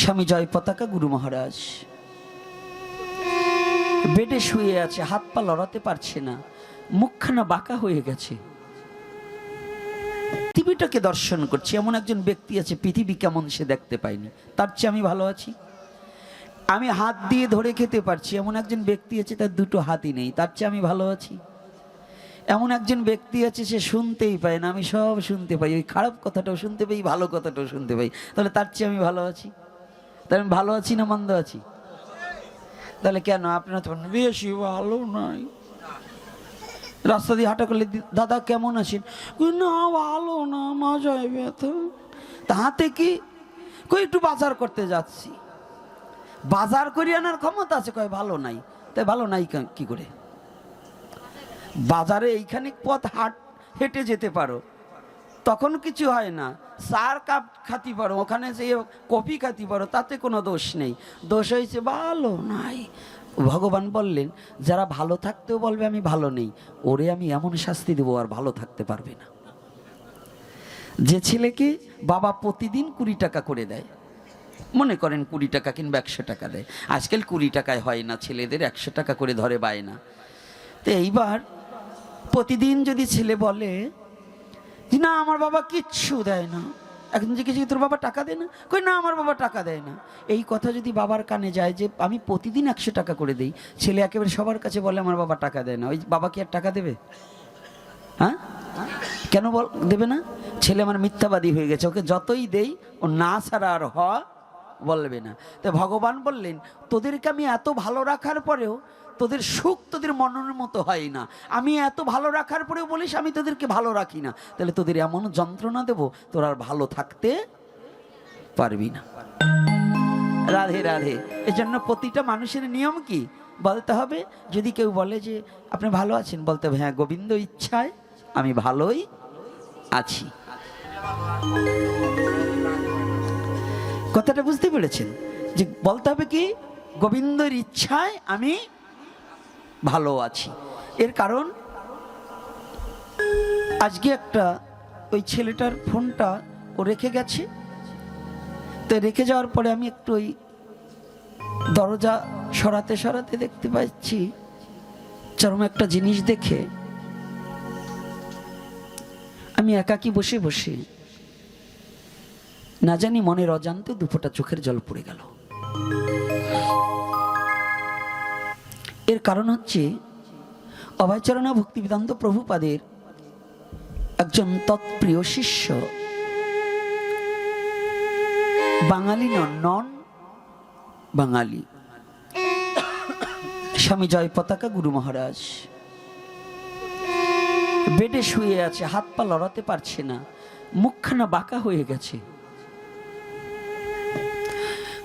স্বামী জয় পতাকা, গুরু মহারাজ। বেডে শুয়ে আছে, হাত পা লড়াতে পারছে না, মুখখানা বাঁকা হয়ে গেছে। পৃথিবীটাকে দর্শন করছি, এমন একজন ব্যক্তি আছে, পৃথিবী কেমন সে দেখতে পায়নি। তার চেয়ে আমি ভালো আছি। আমি হাত দিয়ে ধরে খেতে পারছি, এমন একজন ব্যক্তি আছে, তার দুটো হাতই নেই, তার চেয়ে আমি ভালো আছি। এমন একজন ব্যক্তি আছে, সে শুনতেই পায় না, আমি সব শুনতে পাই, ওই খারাপ কথাটাও শুনতে পাই, ভালো কথাটাও শুনতে পাই, তাহলে তার চেয়ে আমি ভালো আছি। তাহলে আমি ভালো আছি না মন্দ আছি? তাহলে কেন? আপনারা তো বলেন, বেশি ভালো নাই। রাস্তা দিয়ে হাঁটা করলে দাদা কেমন আছেন? না ভালো না মজায় ব্যথা তাহাতে কি? কই একটু বাজার করতে যাচ্ছি। বাজার করি আনার ক্ষমতা আছে কয় ভালো নাই। তাই ভালো নাই কি করে? বাজারে এইখানে পথ হাট হেঁটে যেতে পারো। তখন কিছু হয় না। চার কাপ খাতি পারো, ওখানে যে কফি খাতি পারো, তাতে কোনো দোষ নেই। দোষ হয়েছে, ভালো নাই। ভগবান বললেন, যারা ভালো থাকতেও বলবে, আমি ভালো নেই। ওরে আমি এমন শাস্তি দেবো, আর ভালো থাকতে পারবে না। যে ছেলেকে বাবা প্রতিদিন কুড়ি টাকা করে দেয়, মনে করেন কুড়ি টাকা কিংবা একশো টাকা দেয়। আজকাল কুড়ি টাকায় হয় না, ছেলেদের একশো টাকা করে ধরে পায় না। তো এইবার প্রতিদিন যদি ছেলে বলে না, আমার বাবা কিচ্ছু দেয় না। এখন জিজ্ঞেস তোর বাবা টাকা দেয় না? কই, না, আমার বাবা টাকা দেয় না। এই কথা যদি বাবার কানে যায় যে, আমি প্রতিদিন একশো টাকা করে দিই। ছেলে একেবারে সবার কাছে বলে, আমার বাবা টাকা দেয় না। ওই বাবা কি আর টাকা দেবে? হ্যাঁ? কেন বল, দেবে না? ছেলে আমার মিথ্যাবাদী হয়ে গেছে, ওকে যতই দেই, ও না ছাড়া আর হ বলবে না। তো ভগবান বললেন, তোদেরকে আমি এত ভালো রাখার পরেও তোদের সুখ তোদের মনের মতো হয় না। আমি এত ভালো রাখার পরেও বলিস আমি তোদেরকে ভালো রাখি না। তাহলে তোদের এমন যন্ত্রণা দেবো, তোর আর ভালো থাকতে পারবি না। রাধে রাধে। এজন্য প্রতিটা মানুষের নিয়ম কি? বলতে হবে, যদি কেউ বলে যে, আপনি ভালো আছেন? বলতে হবে হ্যাঁ গোবিন্দ ইচ্ছায় আমি ভালোই আছি। কথাটা বুঝতে পেরেছেন? যে বলতে হবে কি, গোবিন্দর ইচ্ছায় আমি ভালো আছি। এর কারণ, আজকে একটা ওই ছেলেটার ফোনটা ও রেখে গেছে। তো রেখে যাওয়ার পরে আমি একটু ওই দরজা সরাতে সরাতে দেখতে পাচ্ছি, চরম একটা জিনিস দেখে আমি একাকি বসে বসে না জানি মনের অজান্তে দুফোটা চোখের জল পড়ে গেল। এর কারণ হচ্ছে অভয়চরণা ভক্তিবেদান্ত প্রভুপাদের একজন তৎপ্রিয় শিষ্য। বাঙালি নন নন বাঙালি। স্বামী জয় পতাকা, গুরু মহারাজ। বেডে শুয়ে আছে, হাত পা লড়াতে পারছে না, মুখখানা বাঁকা হয়ে গেছে।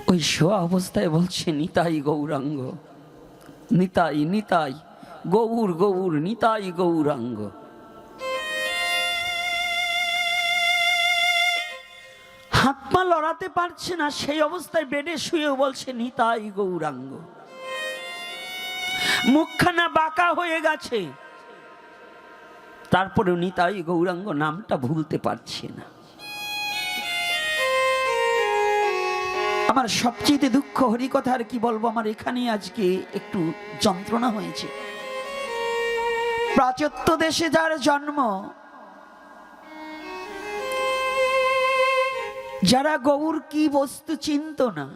ওই শোয়া অবস্থায় বলছে, নিতাই গৌরাঙ্গ। নিতাই নিতাই, গৌর গৌর, নিতাই, গৌরাঙ্গ। হাত পা লড়াতে পারছে না, সেই অবস্থায় বেডে শুয়েও বলছে, নিতাই, গৌরাঙ্গ। মুখখানা বাঁকা হয়ে গেছে। তারপরেও নিতাই, গৌরাঙ্গ নামটা ভুলতে পারছে না। আমার সবচেয়ে দুঃখ হরি কথা আর কি বলব? আমার এখানে আজকে একটু যন্ত্রণা হয়েছে। প্রাচত্য দেশে যার জন্ম, যারা গৌর কি বস্তু চিনত না,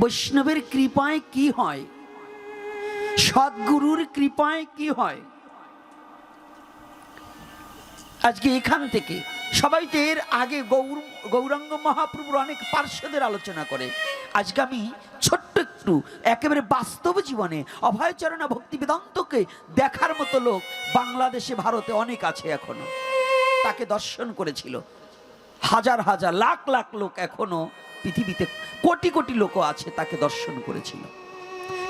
বৈষ্ণবের কৃপায় কি হয়? সদ্গুরুর কৃপায় কি হয়? আজকে এখান থেকে সবাই তো এর আগে গৌর গৌরাঙ্গ মহাপ্রভুর অনেক পার্শ্বদের আলোচনা করে। আজকে আমি ছোট্ট একটু, একেবারে বাস্তব জীবনে অভয়চরণা ভক্তি বেদান্তকে দেখার মতো লোক বাংলাদেশে, ভারতে অনেক আছে এখনও। তাকে দর্শন করেছিল। হাজার হাজার, লাখ লাখ লোক এখনও পৃথিবীতে, কোটি কোটি লোকও আছে তাকে দর্শন করেছিল।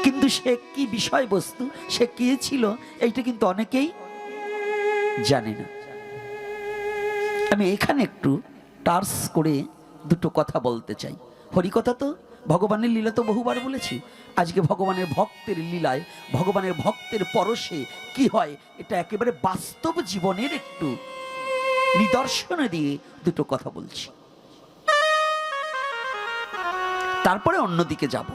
কিন্তু সে কি বিষয়বস্তু, সে কে ছিল, এইটা কিন্তু অনেকেই জানে না। আমি এখানে একটু টার্স করে দুটো কথা বলতে চাই। হরিকথা তো? ভগবানের লীলা তো বহুবার বলেছি। আজকে ভগবানের ভক্তের লীলায়, ভগবানের ভক্তের পরশে কি হয়, এটা একেবারে বাস্তব জীবনের একটু নিদর্শন দিয়ে দুটো কথা বলছি। তারপরে অন্যদিকে যাব।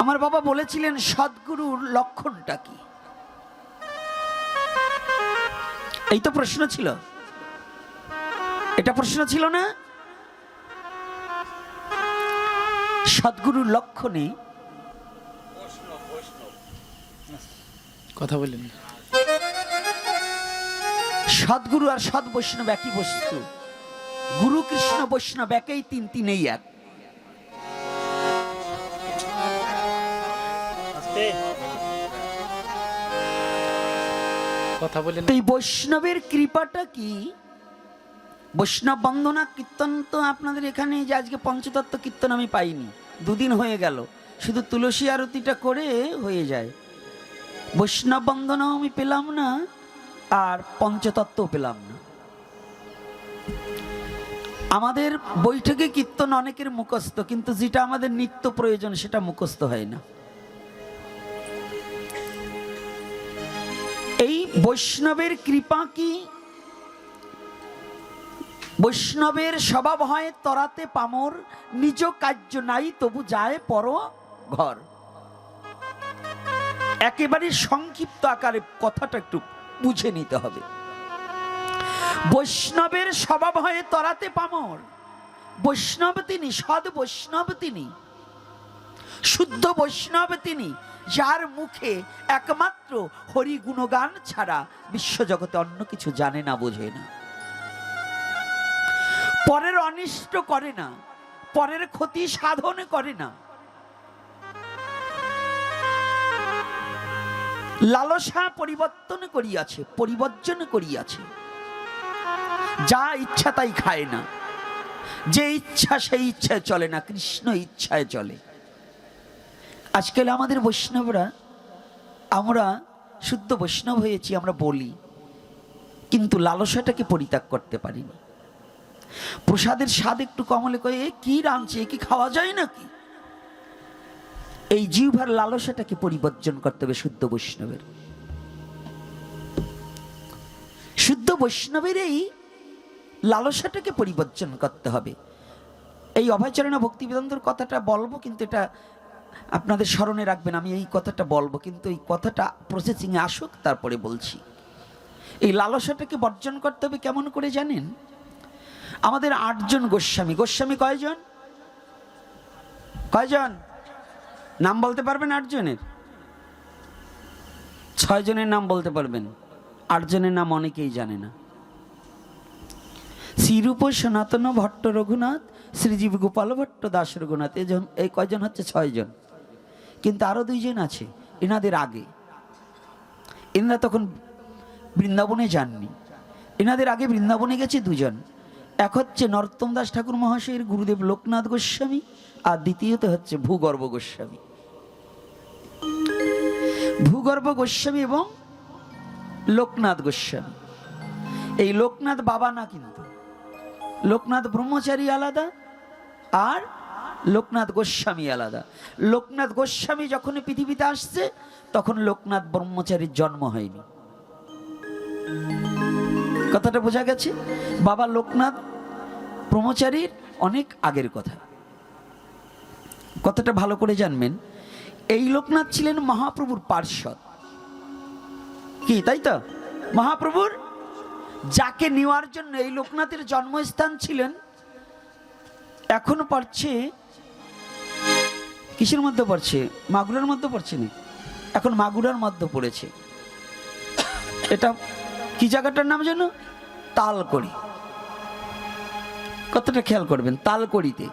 আমার বাবা বলেছিলেন, সদ্গুরুর লক্ষণটা কি? এই তো প্রশ্ন ছিল। এটা প্রশ্ন ছিল না? সদ্গুরুর লক্ষণে কথা বলেন। সদ্গুরু আর সৎ বৈষ্ণব একই বস্তু। গুরু কৃষ্ণ বৈষ্ণব একই তিন তিনেই এক। কথা বলেন এই বৈষ্ণবের কৃপাটা কি? বৈষ্ণব বন্দনা কীর্তন তো আপনাদের এখানে যে আজকে পঞ্চতত্ত্ব কীর্তন আমি পাইনি। দুদিন হয়ে গেল। শুধু তুলসী আরতিটা করে হয়ে যায়। বৈষ্ণব বন্দনাও আমি পেলাম না, আর পঞ্চতত্ত্বও পেলাম না। আমাদের বৈঠকে কীর্তন অনেকের মুখস্থ, কিন্তু যেটা আমাদের নিত্য প্রয়োজন সেটা মুখস্থ হয় না। এই বৈষ্ণবের কৃপা কি? বৈষ্ণবের স্বভাব হয় তরাতে পামর, নিজ কার্য নাই তবু যায় পর ঘর। একেবারে সংক্ষিপ্ত আকারে কথাটা একটু বুঝে নিতে হবে। বৈষ্ণবের স্বভাব হয় তরাতে পামর, বৈষ্ণব তিনি সদ বৈষ্ণব তিনি। শুদ্ধ বৈষ্ণব তিনি, যার মুখে একমাত্র হরি গুণগান ছাড়া বিশ্বজগতে অন্য কিছু জানে না, বোঝে না। পরের অনিষ্ট করে না, পরের ক্ষতি সাধন করে না। লালসা পরিবর্তন করিয়াছে, পরিবর্জন করিয়াছে। যা ইচ্ছা তাই খায় না, যে ইচ্ছা সেই ইচ্ছায় চলে না, কৃষ্ণ ইচ্ছায় চলে। আজকাল আমাদের বৈষ্ণবরা, আমরা শুদ্ধ বৈষ্ণব হয়েছি, আমরা বলি। কিন্তু লালসাটাকে পরিত্যাগ করতে পারিনি। প্রসাদের স্বাদ একটু কমলে কয়ে, "এ কি রাঁধছে কি খাওয়া যায় নাকি? এই জিহ্বার লালসাটাকে পরিবর্জন করতে হবে শুদ্ধ বৈষ্ণবের। শুদ্ধ বৈষ্ণবের এই লালসাটাকে পরিবর্জন করতে হবে। এই অভয়চরণা ভক্তিবেদান্তর কথাটা বলব, কিন্তু এটা আপনাদের স্মরণে রাখবেন, আমি এই কথাটা বলব, কিন্তু এই কথাটা প্রসেসিংয়ে আসুক, তারপরে বলছি। এই লালসাটাকে বর্জন করতে হবে কেমন করে জানেন? আমাদের আটজন গোস্বামী। গোস্বামী কয়জন? কয়জন? নাম বলতে পারবেন আটজনের? ছয় জনের নাম বলতে পারবেন। আটজনের নাম অনেকেই জানে না। শ্রীরূপ সনাতন ভট্ট রঘুনাথ শ্রীজীব গোপাল ভট্ট দাস রঘুনাথ এজন এই কয়জন হচ্ছে? ছয়জন। কিন্তু আরও দুইজন আছে, এনাদের আগে। এনারা তখন বৃন্দাবনে যাননি। এনাদের আগে বৃন্দাবনে গেছে দুজন। এক হচ্ছে নরোত্তম দাস ঠাকুর মহাশয়ের গুরুদেব লোকনাথ গোস্বামী, আর দ্বিতীয়ত হচ্ছে ভূগর্ভ গোস্বামী। ভূগর্ভ গোস্বামী এবং লোকনাথ গোস্বামী। এই লোকনাথ বাবা না কিন্তু, লোকনাথ ব্রহ্মচারী আলাদা আর লোকনাথ গোস্বামী আলাদা। লোকনাথ গোস্বামী যখন পৃথিবীতে আসছে, তখন লোকনাথ ব্রহ্মচারীর জন্ম হয়নি। কথাটা বোঝা গেছে? বাবা লোকনাথ ব্রহ্মচারীর অনেক আগের কথা। কথাটা ভালো করে জানবেন। এই লোকনাথ ছিলেন মহাপ্রভুর পার্শ্বদ। কি, তাই তো? মহাপ্রভুর? যাকে নেওয়ার জন্য এই লোকনাথের জন্মস্থান ছিলেন এখন পড়ছে? কিসের মধ্যে পড়ছে? মাগুরার মধ্যে পড়ছে না এখন মাগুরার মধ্যে পড়েছে। এটা কি জায়গাটার নাম যেন? তালকড়ি। কতটা খেয়াল করবেন, তালকড়িতে।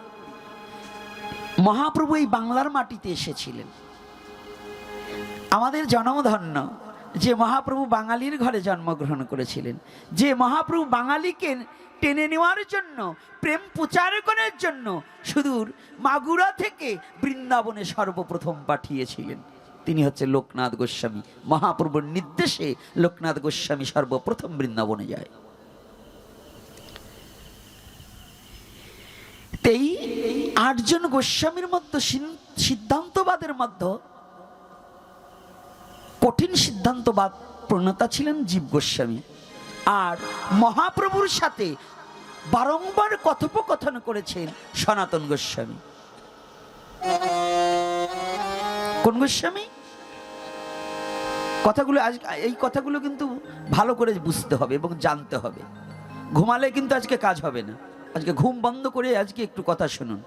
মহাপ্রভু এই বাংলার মাটিতে এসেছিলেন। আমাদের জন্মধন্য যে মহাপ্রভু বাঙালির ঘরে জন্মগ্রহণ করেছিলেন, যে মহাপ্রভু বাঙালিকে টেনে নেওয়ার জন্য, প্রেম প্রচার করার জন্য সুদূর মাগুরা থেকে বৃন্দাবনে সর্বপ্রথম পাঠিয়েছিলেন। তিনি হচ্ছে লোকনাথ গোস্বামী। মহাপ্রভুর নির্দেশে লোকনাথ গোস্বামী সর্বপ্রথম বৃন্দাবনে যায়। তেই আটজন গোস্বামীর মধ্যে সিদ্ধান্তবাদের মধ্যে কঠিন সিদ্ধান্তবাদ প্রণেতা ছিলেন জীব গোস্বামী। আর মহাপ্রভুর সাথে বারংবার কথোপকথন করেছেন সনাতন গোস্বামী। কোন গোস্বামী? কথাগুলো আজ, এই কথাগুলো কিন্তু ভালো করে বুঝতে হবে এবং জানতে হবে। ঘুমালে কিন্তু আজকে কাজ হবে না। আজকে ঘুম বন্ধ করে আজকে একটু কথা শুনুন।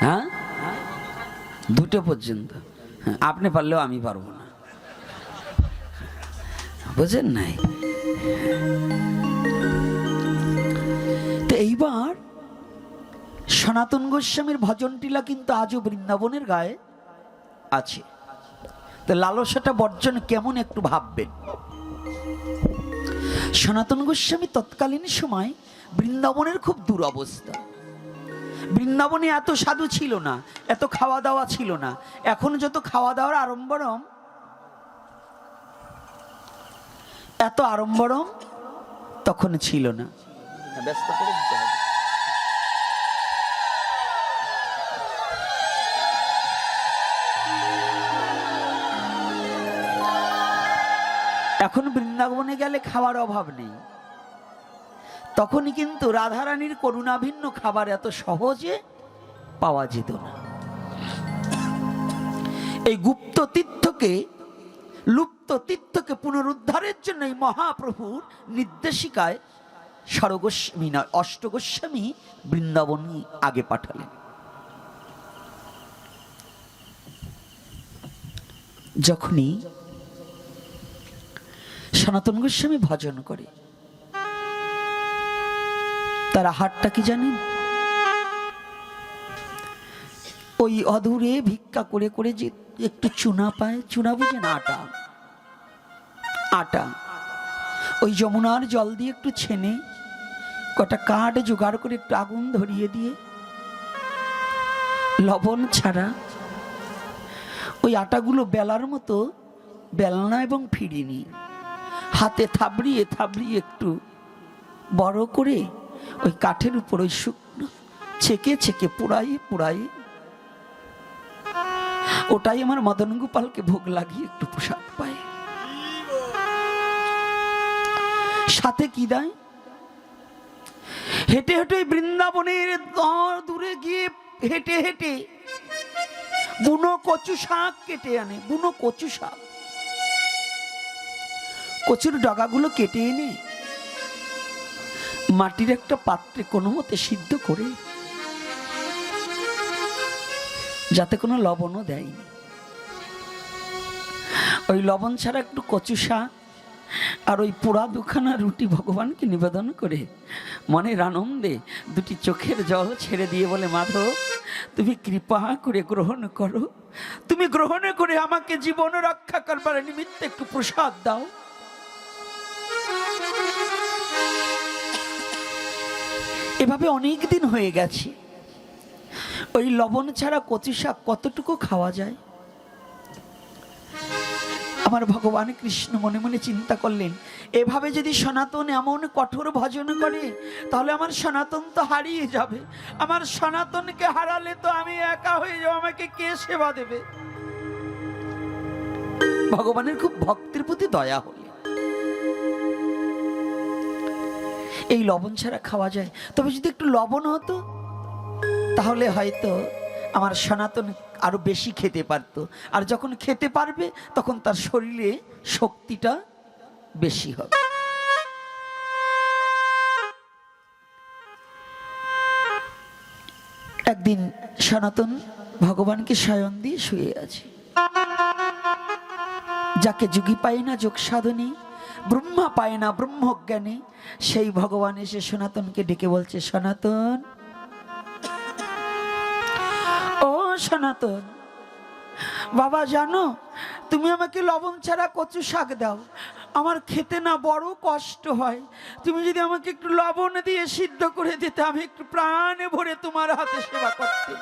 হ্যাঁ? দুটো পর্যন্ত। আপনি পারলেও আমি পারব না। বুঝেন নাই? তো এইবার সনাতন গোস্বামীর ভজন টিলা কিন্তু আজও বৃন্দাবনের গায়ে আছে। তো লালসাটা বর্জন কেমন একটু ভাববেন। সনাতন গোস্বামী তৎকালীন সময় বৃন্দাবনের খুব দুরবস্থা। বৃন্দাবনে এত সাধু ছিল না, এত খাওয়া দাওয়া ছিল না। এখন যত খাওয়া দাওয়ার আড়ম্বরম, এত আড়ম্বরম তখন ছিল না। এখন বৃন্দাবনে গেলে খাওয়ার অভাব নেই। তখনই কিন্তু রাধারানীর করুণাভিন্ন খাবার এত সহজে পাওয়া যেত না। এই গুপ্ত তীর্থকে, লুপ্ত তীর্থকে পুনরুদ্ধারের জন্য এই মহাপ্রভুর নির্দেশিকায় স্বরগোস্বামী নয়, অষ্টগোস্বামী বৃন্দাবন আগে পাঠালেন। যখনই সনাতন গোস্বামী ভজন করে তার আহারটা কি জানেন? ওই অধুরে ভিক্ষা করে করে যে একটু চুনা পায়, চুনা বুঝেন আটা। আটা। ওই যমুনার জল দিয়ে একটু ছেনে, কটা কাঠ জোগাড় করে একটু আগুন ধরিয়ে দিয়ে, লবণ ছাড়া ওই আটাগুলো বেলার মতো বেলনা এবং ফিরিনি। হাতে থাবড়িয়ে থাবড়িয়ে একটু বড় করে ওই কাঠের উপর ওই শুকনো ছেকে ছেকে পোড়াই পোড়াই ওটাই আমার মদন গোপালকে ভোগ লাগিয়ে একটু প্রসাদ পায়। সাথে কি দেয়? হেঁটে হেঁটে বৃন্দাবনের দর দূরে গিয়ে হেঁটে হেঁটে বুনো কচু শাক কেটে আনে, বুনো কচু শাক। কচুর ডগাগুলো কেটে এনে মাটির একটা পাত্রে কোনো মতে সিদ্ধ করে যাতে কোনো লবণও দেয়নি। ওই লবণ ছাড়া একটু কচু শাক আর ওই পোড়া দুখানা রুটি ভগবানকে নিবেদন করে মনের আনন্দে দুটি চোখের জল ছেড়ে দিয়ে বলে, মাধব, তুমি কৃপা করে গ্রহণ করো। তুমি গ্রহণ করে আমাকে জীবন রক্ষা করবার নিমিত্তে একটু প্রসাদ দাও। এভাবে অনেক দিন হয়ে গেছে। ওই লবণ ছাড়া কচি শাক কতটুকু খাওয়া যায়? আমার ভগবান কৃষ্ণ মনে মনে চিন্তা করলেন, এভাবে যদি সনাতন এমন কঠোর ভজন করে, তাহলে আমার সনাতন তো হারিয়ে যাবে। আমার সনাতনকে হারালে তো আমি একা হয়ে যাব, আমাকে কে সেবা দেবে? ভগবানের খুব ভক্তির প্রতি দয়া হলে। এই লবণ ছাড়া খাওয়া যায়। তবে যদি একটু লবণ হতো, তাহলে হয়তো আমার সনাতন আরও বেশি খেতে পারত। আর যখন খেতে পারবে, তখন তার শরীরে শক্তিটা বেশি হবে। একদিন সনাতন ভগবানকে স্বয়ং দিয়ে শুয়ে আছে। যাকে যুগী পায় না যোগ সাধনী ব্রহ্মা পায় না ব্রহ্মজ্ঞানী। সেই ভগবান এসে সনাতনকে ডেকে বলছে, সনাতন, ও সনাতন, বাবা জানো, তুমি আমাকে লবণ ছাড়া কচু শাক দাও। আমার খেতে না বড় কষ্ট হয়। তুমি যদি আমাকে একটু লবণ দিয়ে সিদ্ধ করে দিতে, আমি একটু প্রাণে ভরে তোমার হাতে সেবা করতে।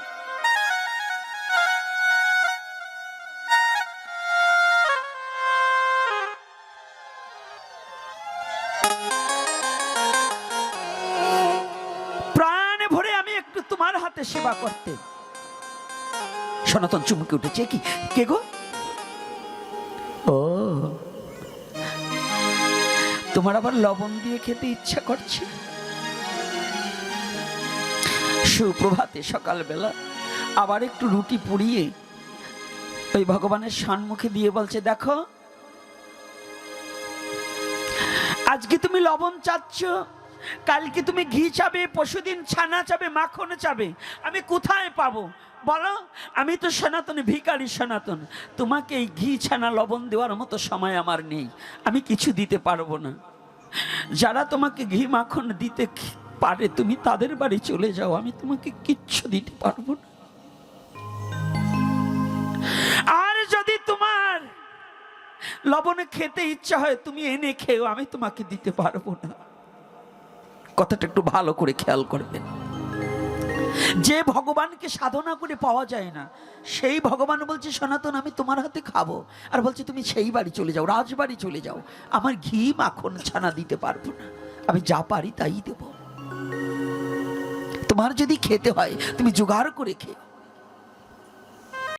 হাতে সেবা করতে। সনাতন চুমকে উঠেছে, কি? কে গো? ও। তোমার আবার লবণ দিয়ে খেতে ইচ্ছা করছে? সুপ্রভাতে সকালবেলা আবার একটু রুটি পুড়িয়ে ওই ভগবানের সম্মুখে দিয়ে বলছে, দেখো, আজকে তুমি লবণ চাচ্ছ কালকে তুমি ঘি চাবে পশুদিন ছানা চাবে, মাখন চাবে, আমি কোথায় পাবো? বলো, আমি তো সনাতন ভিকারি সনাতন। তোমাকে এই ঘি, ছানা, লবণ দেওয়ার মতো সময় আমার নেই। আমি কিছু দিতে পারব না। যারা তোমাকে ঘি, মাখন দিতে পারে, তুমি তাদের বাড়ি চলে যাও। আমি তোমাকে কিচ্ছু দিতে পারব না। আর যদি তোমার লবণে খেতে ইচ্ছা হয়, তুমি এনে খেও আমি তোমাকে দিতে পারব না। কথাটা একটু ভালো করে খেয়াল করবেন যে ভগবানকে সাধনা করে পাওয়া যায় না, সেই ভগবান বলছে, সনাতন, আমি তোমার হাতে খাব। আর বলছে, তুমি সেই বাড়ি চলে যাও, রাজবাড়ি চলে যাও। আমার ঘি মাখন ছানা দিতে পারব না। আমি যা পারি তাই দেব। তোমার যদি খেতে হয়, তুমি জোগাড় করে খেও